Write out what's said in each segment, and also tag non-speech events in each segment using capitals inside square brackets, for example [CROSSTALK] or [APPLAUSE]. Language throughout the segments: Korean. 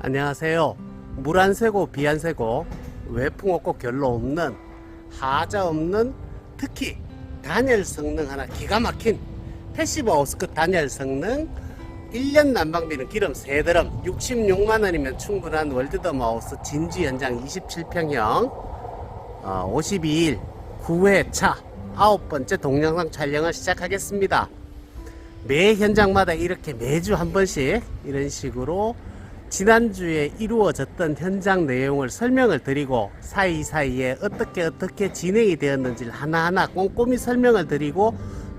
안녕하세요. 물 안 새고 비 안 새고 외풍 없고 결로 없는 하자 없는 특히 단열 성능 하나 기가 막힌 패시브 하우스급 단열 성능 1년 난방비는 기름 3드럼 66만 원이면 충분한 월드덤 하우스 진주 연장 27평형 어, 52일 9회차 아홉 번째 동영상 촬영을 시작하겠습니다. 매 현장마다 이렇게 매주 한 번씩 이런 식으로 지난주에 이루어졌던 현장 내용을 설명을 드리고 사이사이에 어떻게 어떻게 진행이 되었는지를 하나하나 꼼꼼히 설명을 드리고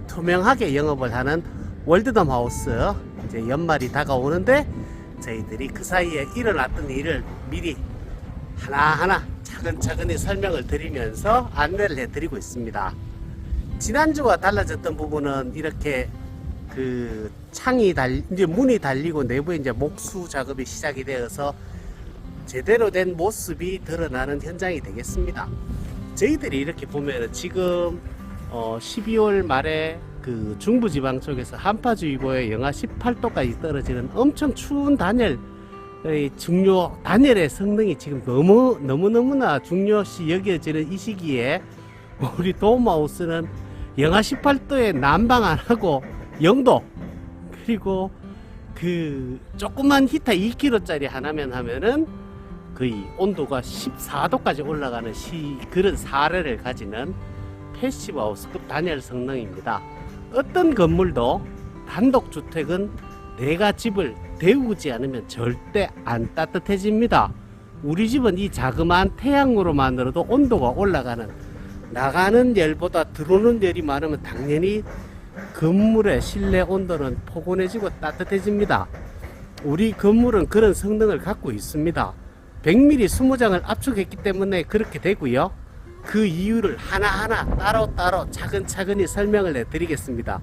투명하게 영업을 하는 월드덤 하우스 이제 연말이 다가오는데 저희들이 그 사이에 일어났던 일을 미리 하나하나 차근차근히 설명을 드리면서 안내를 해드리고 있습니다. 지난주와 달라졌던 부분은 이렇게 그 창이 달 이제 문이 달리고 내부에 이제 목수 작업이 시작이 되어서 제대로 된 모습이 드러나는 현장이 되겠습니다. 저희들이 이렇게 보면은 지금 어 12월 말에 그 중부지방 쪽에서 한파주의보에 영하 18도까지 떨어지는 엄청 추운 단열 의 중요 단열의 성능이 지금 너무 너무 너무나 중요시 여겨지는 이 시기에 우리 도마우스는 영하 18도에 난방 안 하고 0도 그리고 그 조그만 히터 2kg짜리 하나면 하면은 거의 온도가 14도까지 올라가는 시 그런 사례를 가지는 패시브 하우스급 단열 성능입니다. 어떤 건물도 단독 주택은 내가 집을 데우지 않으면 절대 안 따뜻해집니다. 우리 집은 이 자그마한 태양으로만으로도 온도가 올라가는 나가는 열보다 들어오는 열이 많으면 당연히 건물의 실내 온도는 포근해지고 따뜻해집니다. 우리 건물은 그런 성능을 갖고 있습니다. 100mm 20장을 압축했기 때문에 그렇게 되고요. 그 이유를 하나하나 따로따로 차근차근히 설명을 해드리겠습니다.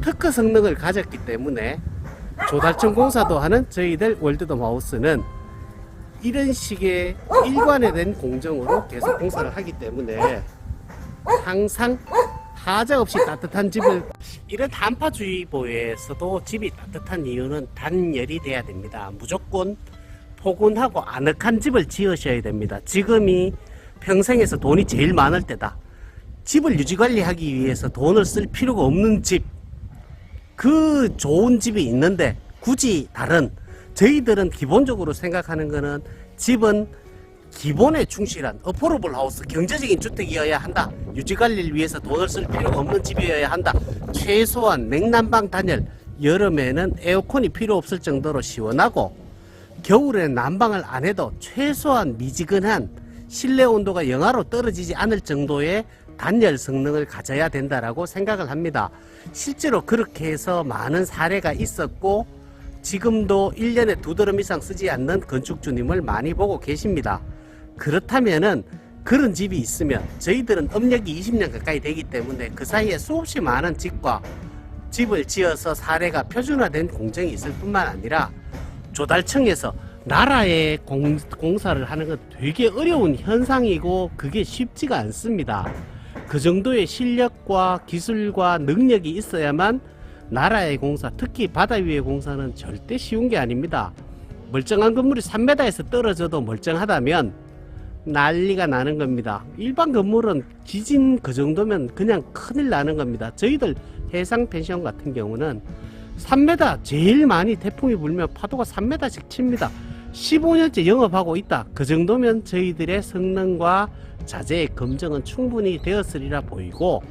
특허 성능을 가졌기 때문에 조달청 공사도 하는 저희들 월드덤 하우스는 이런 식의 일관화된 공정으로 계속 공사를 하기 때문에 항상 하자 없이 따뜻한 집을 이런 한파주의보에서도 집이 따뜻한 이유는 단열이 돼야 됩니다. 무조건 포근하고 아늑한 집을 지으셔야 됩니다. 지금이 평생에서 돈이 제일 많을 때다. 집을 유지관리하기 위해서 돈을 쓸 필요가 없는 집, 그 좋은 집이 있는데 굳이 다른 저희들은 기본적으로 생각하는 거는 집은 기본에 충실한 어포러블 하우스 경제적인 주택이어야 한다. 유지 관리를 위해서 돈을 쓸 필요가 없는 집이어야 한다. 최소한 냉난방 단열 여름에는 에어컨이 필요 없을 정도로 시원하고 겨울에 난방을 안 해도 최소한 미지근한 실내 온도가 영하로 떨어지지 않을 정도의 단열 성능을 가져야 된다라고 생각을 합니다. 실제로 그렇게 해서 많은 사례가 있었고 지금도 1년에 두 드럼 이상 쓰지 않는 건축주님을 많이 보고 계십니다. 그렇다면은 그런 집이 있으면 저희들은 업력이 20년 가까이 되기 때문에 그 사이에 수없이 많은 집과 집을 지어서 사례가 표준화된 공정이 있을 뿐만 아니라 조달청에서 나라에 공, 공사를 하는 건 되게 어려운 현상이고 그게 쉽지가 않습니다. 그 정도의 실력과 기술과 능력이 있어야만 나라의 공사, 특히 바다 위의 공사는 절대 쉬운 게 아닙니다. 멀쩡한 건물이 3m에서 떨어져도 멀쩡하다면 난리가 나는 겁니다. 일반 건물은 지진 그 정도면 그냥 큰일 나는 겁니다. 저희들 해상 펜션 같은 경우는 3m 제일 많이 태풍이 불면 파도가 3m씩 칩니다. 15년째 영업하고 있다. 그 정도면 저희들의 성능과 자재의 검증은 충분히 되었으리라 보이고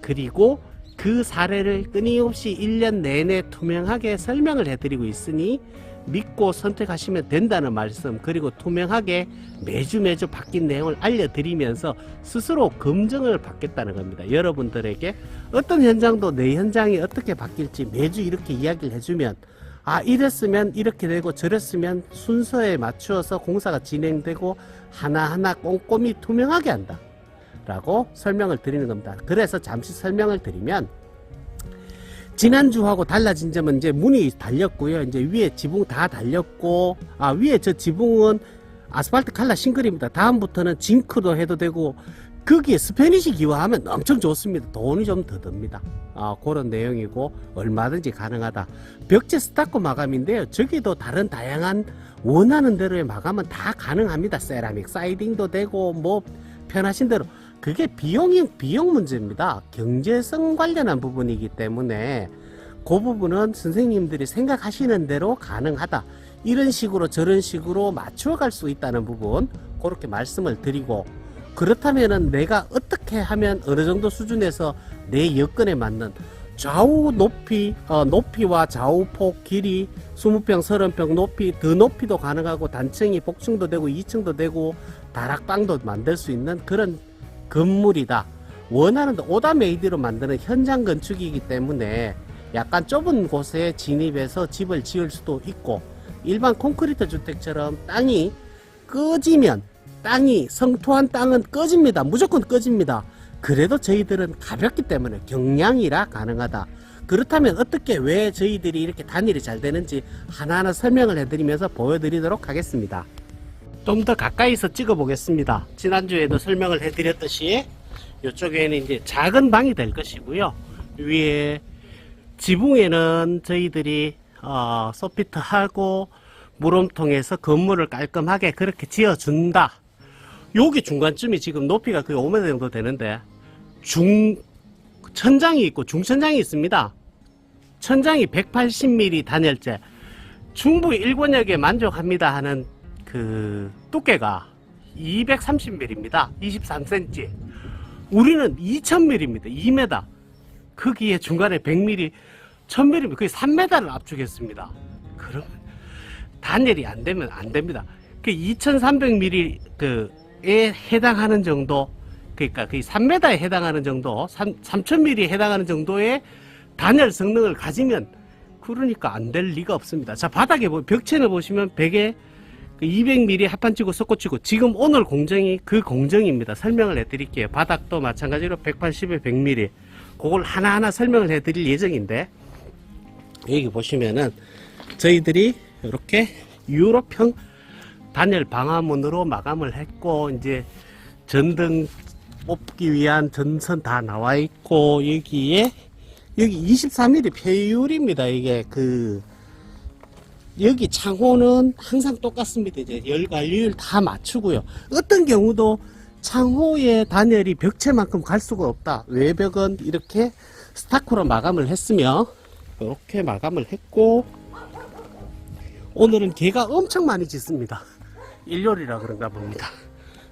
그리고 그 사례를 끊임없이 1년 내내 투명하게 설명을 해드리고 있으니 믿고 선택하시면 된다는 말씀 그리고 투명하게 매주 매주 바뀐 내용을 알려드리면서 스스로 검증을 받겠다는 겁니다. 여러분들에게 어떤 현장도 내 현장이 어떻게 바뀔지 매주 이렇게 이야기를 해주면 아 이랬으면 이렇게 되고 저랬으면 순서에 맞추어서 공사가 진행되고 하나하나 꼼꼼히 투명하게 한다 라고 설명을 드리는 겁니다 그래서 잠시 설명을 드리면 지난주하고 달라진 점은 이제 문이 달렸고요 이제 위에 지붕 다 달렸고 아 위에 저 지붕은 아스팔트 칼라 싱글입니다 다음부터는 징크도 해도 되고 거기에 스페니시 기화하면 엄청 좋습니다. 돈이 좀 더 듭니다. 아, 그런 내용이고 얼마든지 가능하다. 벽지 스타코 마감인데요. 저기도 다른 다양한 원하는 대로의 마감은 다 가능합니다. 세라믹 사이딩도 되고 뭐 편하신 대로 그게 비용이 비용 문제입니다. 경제성 관련한 부분이기 때문에 그 부분은 선생님들이 생각하시는 대로 가능하다. 이런 식으로 저런 식으로 맞춰갈 수 있다는 부분 그렇게 말씀을 드리고 그렇다면은 내가 어떻게 하면 어느 정도 수준에서 내 여건에 맞는 좌우 높이 어, 높이와 좌우 폭 길이 20평 30평 높이 더 높이도 가능하고 단층이 복층도 되고 2층도 되고 다락방도 만들 수 있는 그런 건물이다 원하는 오다 메이드로 만드는 현장 건축이기 때문에 약간 좁은 곳에 진입해서 집을 지을 수도 있고 일반 콘크리트 주택처럼 땅이 꺼지면 땅이 성토한 땅은 꺼집니다. 무조건 꺼집니다. 그래도 저희들은 가볍기 때문에 경량이라 가능하다. 그렇다면 어떻게 왜 저희들이 이렇게 단일이 잘 되는지 하나하나 설명을 해드리면서 보여드리도록 하겠습니다. 좀 더 가까이서 찍어 보겠습니다. 지난주에도 설명을 해드렸듯이 이쪽에는 이제 작은 방이 될 것이고요. 위에 지붕에는 저희들이 어, 소피트하고 물음통에서 건물을 깔끔하게 그렇게 지어준다. 여기 중간쯤이 지금 높이가 거의 5m 정도 되는데 중 천장이 있고 중천장이 있습니다. 천장이 180mm 단열재 중부 일권역에 만족합니다 하는 그 두께가 230mm입니다. 23cm. 우리는 2000mm입니다. 2m. 크기에 중간에 100mm, 1000mm, 거의 3m를 압축했습니다. 그러면 단열이 안 되면 안 됩니다. 그 2300mm 그에 해당하는 정도, 그러니까 거의 3m에 해당하는 정도, 3, 3000mm에 해당하는 정도의 단열 성능을 가지면 그러니까 안 될 리가 없습니다. 자 바닥에 보- 벽체를 보시면 벽에 그 200mm 합판치고 섞어치고 지금 오늘 공정이 그 공정입니다. 설명을 해드릴게요. 바닥도 마찬가지로 180에 100mm 그걸 하나하나 설명을 해드릴 예정인데 여기 보시면은 저희들이 이렇게 유럽형 단열 방화문으로 마감을 했고 이제 전등 뽑기 위한 전선 다 나와 있고 여기에 여기 23mm 폐율입니다. 이게 그 여기 창호는 항상 똑같습니다. 이제 열 관리율 다 맞추고요. 어떤 경우도 창호의 단열이 벽체만큼 갈 수가 없다. 외벽은 이렇게 스타코로 마감을 했으며 이렇게 마감을 했고 오늘은 개가 엄청 많이 짖습니다. 일요일이라 그런가 봅니다.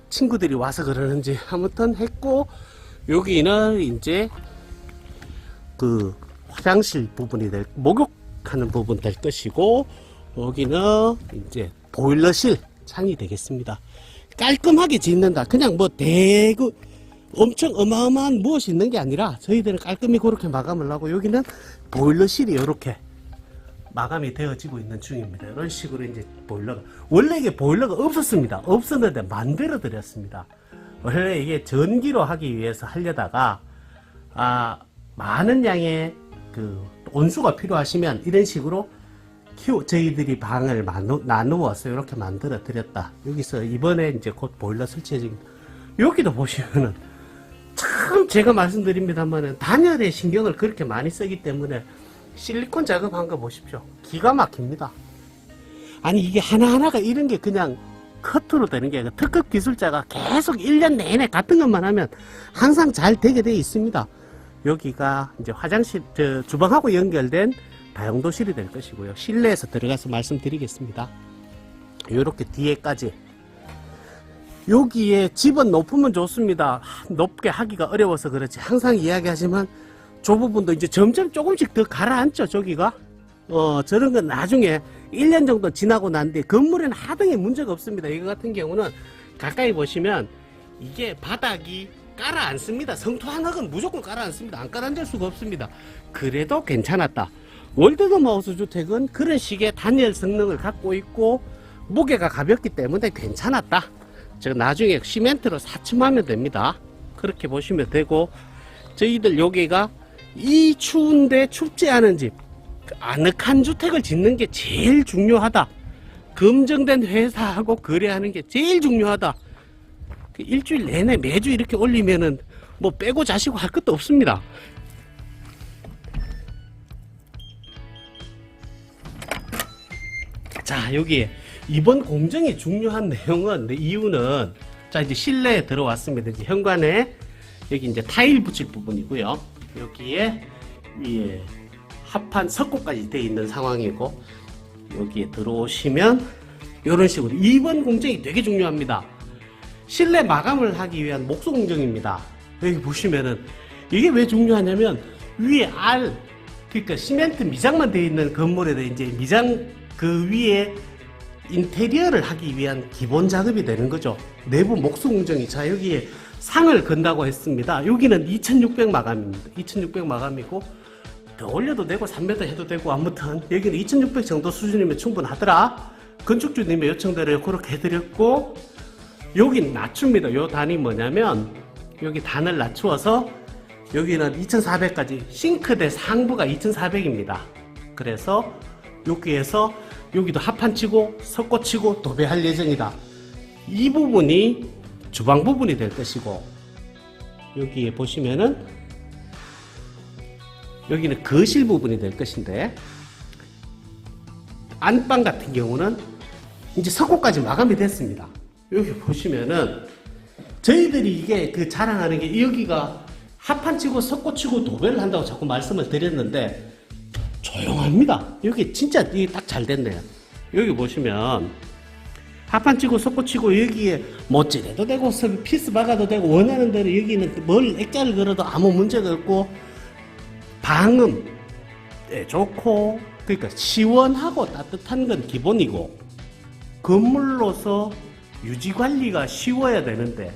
친구들이 와서 그러는지 아무튼 했고 여기는 이제 그 화장실 부분이 될 목욕하는 부분 될 것이고 여기는 이제 보일러실 창이 되겠습니다. 깔끔하게 짓는다. 그냥 뭐 대구 엄청 어마어마한 무엇이 있는 게 아니라 저희들은 깔끔히 그렇게 마감을 하고 여기는 보일러실이 이렇게 마감이 되어지고 있는 중입니다. 이런 식으로 이제 보일러가 원래 이게 보일러가 없었습니다. 없었는데 만들어 드렸습니다. 원래 이게 전기로 하기 위해서 하려다가 아 많은 양의 그 온수가 필요하시면 이런 식으로 키우 저희들이 방을 나누, 나누어서 이렇게 만들어 드렸다. 여기서 이번에 이제 곧 보일러 설치해 지 여기도 보시면은 참 제가 말씀드립니다만은 단열에 신경을 그렇게 많이 쓰기 때문에 실리콘 작업한 거 보십시오. 기가 막힙니다. 아니 이게 하나하나가 이런 게 그냥 커트로 되는 게 특급 기술자가 계속 1년 내내 같은 것만 하면 항상 잘 되게 돼 있습니다. 여기가 이제 화장실, 저 주방하고 연결된 다용도실이 될 것이고요. 실내에서 들어가서 말씀드리겠습니다. 이렇게 뒤에까지 여기에 집은 높으면 좋습니다. 하, 높게 하기가 어려워서 그렇지. 항상 이야기하지만 저 부분도 이제 점점 조금씩 더 가라앉죠, 저기가. 어, 저런 건 나중에 1년 정도 지나고 난 뒤에 건물에는 하등에 문제가 없습니다. 이거 같은 경우는 가까이 보시면 이게 바닥이 깔아 앉습니다. 성토한 흙은 무조건 깔아 앉습니다. 안 깔아 앉을 수가 없습니다. 그래도 괜찮았다. 월드덤하우스 주택은 그런 식의 단열 성능을 갖고 있고 무게가 가볍기 때문에 괜찮았다. 제가 나중에 시멘트로 사침하면 됩니다. 그렇게 보시면 되고 저희들 여기가 이 추운데 춥지 않은 집 아늑한 주택을 짓는 게 제일 중요하다. 검증된 회사하고 거래하는 게 제일 중요하다. 일주일 내내 매주 이렇게 올리면은 뭐 빼고 자시고 할 것도 없습니다. 자 여기 이번 공정이 중요한 [LAUGHS] 내용은 네, 이유는 자 이제 실내에 들어왔습니다. 이제 현관에 여기 이제 타일 붙일 부분이고요. 여기에 위에 합판 석고까지 돼 있는 상황이고 여기에 들어오시면 이런 식으로 이번 공정이 되게 중요합니다. 실내 마감을 하기 위한 목소 공정입니다. 여기 보시면은 이게 왜 중요하냐면 위에 알 그러니까 시멘트 미장만 되어 있는 건물에 이제 미장 그 위에 인테리어를 하기 위한 기본 작업이 되는 거죠. 내부 목수 공정이 자 여기에 상을 건다고 했습니다. 여기는 2,600 마감입니다. 2,600 마감이고 더 올려도 되고 3m 해도 되고 아무튼 여기는 2,600 정도 수준이면 충분하더라. 건축주님의 요청대로 그렇게 해드렸고 여긴 낮춥니다. 요 단이 뭐냐면 여기 단을 낮추어서 여기는 2,400까지 싱크대 상부가 2,400입니다. 그래서 여기에서 여기도 합판 치고 석고 치고 도배할 예정이다. 이 부분이 주방 부분이 될 것이고 여기에 보시면은 여기는 거실 부분이 될 것인데 안방 같은 경우는 이제 석고까지 마감이 됐습니다. 여기 보시면은 저희들이 이게 그 자랑하는 게 여기가 합판 치고 석고 치고 도배를 한다고 자꾸 말씀을 드렸는데 조용합니다. 여기 진짜 이게 딱 잘 됐네요. 여기 보시면 합판 치고 석고 치고 여기에 못질해도 되고 서- 피스 박아도 되고 원하는 대로 여기는 뭘 액자를 걸어도 아무 문제가 없고 방음 예, 좋고 그러니까 시원하고 따뜻한 건 기본이고 건물로서 유지 관리가 쉬워야 되는데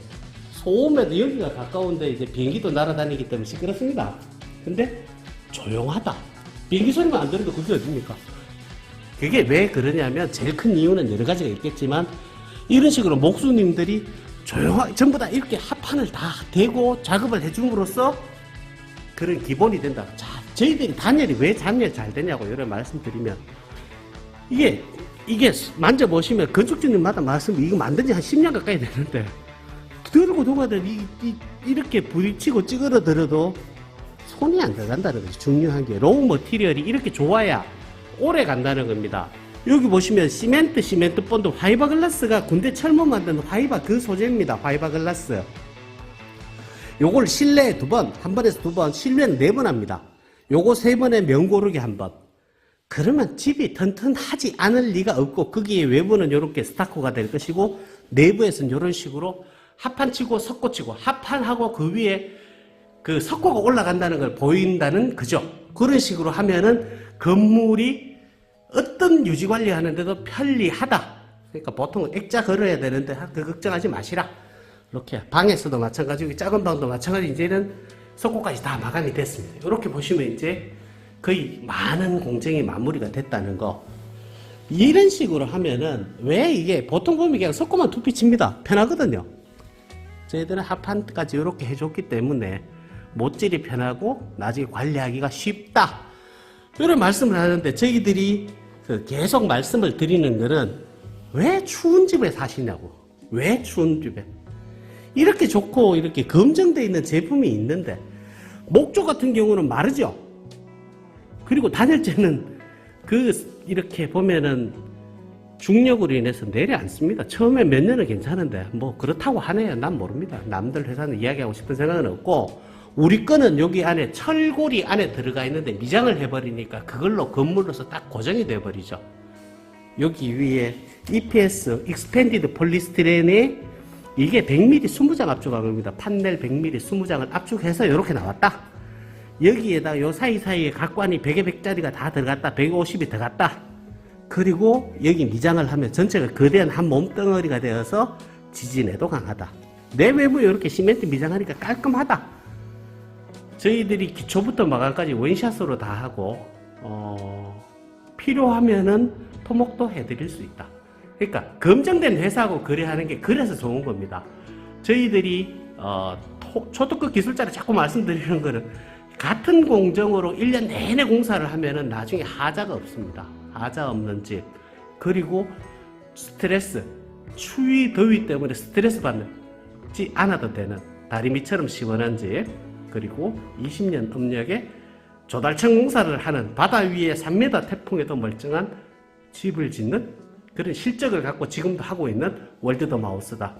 소음에도 여기가 가까운데 이제 비행기도 날아다니기 때문에 시끄럽습니다. 근데 조용하다. 비행기 소리만 안 들어도 그게 어딥니까? 그게 왜 그러냐면 제일 큰 이유는 여러 가지가 있겠지만 이런 식으로 목수님들이 조용하게 전부 다 이렇게 합판을 다 대고 작업을 해줌으로써 그런 기본이 된다. 자, 저희들이 단열이 왜 단열 잘 되냐고 이런 말씀드리면 이게 이게 만져보시면 건축주님마다 말씀 이거 만든 지 한 10년 가까이 되는데 들고 누가들 이, 이, 이렇게 부딪히고 찌그러들어도 손이 안 들어간다는 거죠. 중요한 게 로우 머티리얼이 이렇게 좋아야 오래 간다는 겁니다. 여기 보시면 시멘트 시멘트 본드 화이바 글라스가 군대 철모 만드는 화이바 그 소재입니다. 화이바 글라스. 요걸 실내에 두 번, 한 번에서 두 번, 실내는 네 번 합니다. 요거 세 번에 면 고르기 한 번. 그러면 집이 튼튼하지 않을 리가 없고 거기에 외부는 이렇게 스타코가 될 것이고 내부에서는 이런 식으로 합판 치고 석고 치고 합판하고 그 위에 그 석고가 올라간다는 걸 보인다는 그죠. 그런 식으로 하면은 건물이 어떤 유지 관리하는데도 편리하다. 그러니까 보통 액자 걸어야 되는데 그 걱정하지 마시라. 이렇게 방에서도 마찬가지고 작은 방도 마찬가지 이제는 석고까지 다 마감이 됐습니다. 이렇게 보시면 이제 거의 많은 공정이 마무리가 됐다는 거. 이런 식으로 하면은 왜 이게 보통 보면 그냥 석고만 두피 칩니다. 편하거든요. 저희들은 합판까지 이렇게 해줬기 때문에 못질이 편하고 나중에 관리하기가 쉽다. 이런 말씀을 하는데 저희들이 그 계속 말씀을 드리는 것은 왜 추운 집에 사시냐고. 왜 추운 집에. 이렇게 좋고 이렇게 검증되어 있는 제품이 있는데 목조 같은 경우는 마르죠. 그리고 단열재는 그 이렇게 보면은 중력으로 인해서 내려앉습니다. 처음에 몇 년은 괜찮은데 뭐 그렇다고 하네요. 난 모릅니다. 남들 회사는 이야기하고 싶은 생각은 없고 우리 거는 여기 안에 철골이 안에 들어가 있는데 미장을 해버리니까 그걸로 건물로서 딱 고정이 돼버리죠. 여기 위에 EPS 익스펜디드 폴리스티렌에 이게 100mm 20장 압축하겁니다. 판넬 100mm 20장을 압축해서 이렇게 나왔다. 여기에다 요 사이사이에 각관이 100에 100짜리가 다 들어갔다. 150이 들어갔다. 그리고 여기 미장을 하면 전체가 거대한 한 몸덩어리가 되어서 지진에도 강하다. 내외부 이렇게 시멘트 미장하니까 깔끔하다. 저희들이 기초부터 마감까지 원샷으로 다 하고 어, 필요하면은 토목도 해드릴 수 있다. 그러니까 검증된 회사하고 거래하는 게 그래서 좋은 겁니다. 저희들이 어, 토- 초특급 기술자를 자꾸 말씀드리는 거는 같은 공정으로 1년 내내 공사를 하면은 나중에 하자가 없습니다. 하자 없는 집. 그리고 스트레스, 추위, 더위 때문에 스트레스 받는 걷지 않아도 되는 다리미처럼 시원한 집 그리고 20년 음력에 조달청 공사를 하는 바다 위에 3m 태풍에도 멀쩡한 집을 짓는 그런 실적을 갖고 지금도 하고 있는 월드더 마우스다.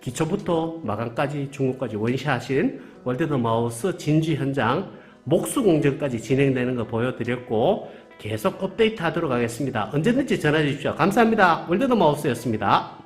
기초부터 마감까지 중국까지 원시하신 월드더 마우스 진주 현장 목수 공정까지 진행되는 거 보여드렸고 계속 업데이트 하도록 하겠습니다. 언제든지 전화 주십시오. 감사합니다. 월드더 마우스였습니다.